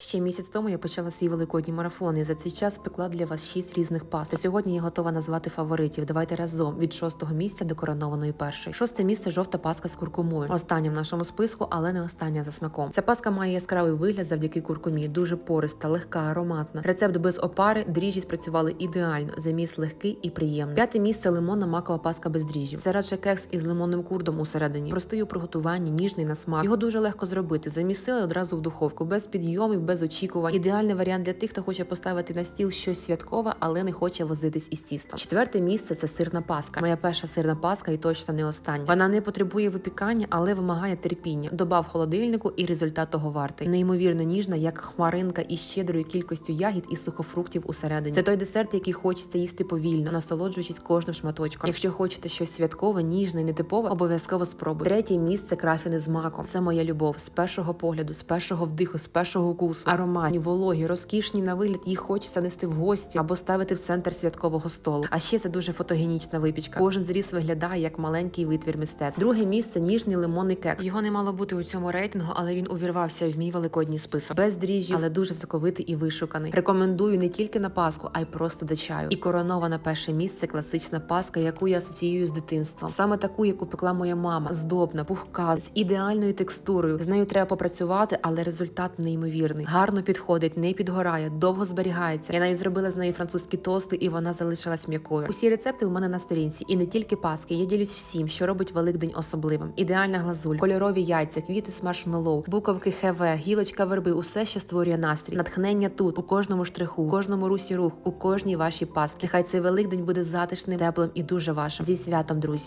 Ще місяць тому я почала свій великодній марафон і за цей час пекла для вас шість різних паст. Та сьогодні я готова назвати фаворитів. Давайте разом від шостого місця до коронованої першої. Шосте місце жовта паска з куркумою. Остання в нашому списку, але не остання за смаком. Ця паска має яскравий вигляд завдяки куркумі, дуже пориста, легка, ароматна. Рецепт без опари, дріжджі спрацювали ідеально. Заміс легкий і приємний. П'яте місце лимонна макова паска без дріжджів. Це радше кекс із лимонним курдом усередині. Простий у приготуванні, ніжний на смак. Його дуже легко зробити. Замісили одразу в духовку, без підйомів, без очікувань. Ідеальний варіант для тих, хто хоче поставити на стіл щось святкове, але не хоче возитись із тістом. Четверте місце це сирна паска. Моя перша сирна паска і точно не остання. Вона не потребує випікання, але вимагає терпіння. Добав холодильнику і результат того вартий. Неймовірно ніжна, як хмаринка із щедрою кількістю ягід і сухофруктів усередині. Це той десерт, який хочеться їсти повільно, насолоджуючись кожним шматочком. Якщо хочете щось святкове, ніжне, і нетипове, обов'язково спробуйте. Третє місце крафіни з маком. Це моя любов з першого погляду, з першого вдиху, з першого укусу. Ароматні, вологі, розкішні на вигляд. Їх хочеться нести в гості або ставити в центр святкового столу. А ще це дуже фотогенічна випічка. Кожен зріз виглядає як маленький витвір мистецтва. Друге місце ніжний лимонний кекс. Його не мало бути у цьому рейтингу, але він увірвався в мій великодній список. Без дріжджів, але дуже соковитий і вишуканий. Рекомендую не тільки на паску, а й просто до чаю. І коронована перше місце класична паска, яку я асоціюю з дитинством. Саме таку, яку пекла моя мама, здобна, пухка, з ідеальною текстурою. З нею треба попрацювати, але результат неймовірний. Гарно підходить, не підгорає, довго зберігається. Я навіть зробила з неї французькі тости, і вона залишилась м'якою. Усі рецепти у мене на сторінці, і не тільки паски. Я ділюсь всім, що робить Великдень особливим. Ідеальна глазурь, кольорові яйця, квіти з маршмеллоу, буковки хеве, гілочка верби, усе, що створює настрій. Натхнення тут, у кожному штриху, у кожному русі рух, у кожній вашій пасці. Нехай цей Великдень буде затишним, теплим і дуже вашим. Зі святом, друзі.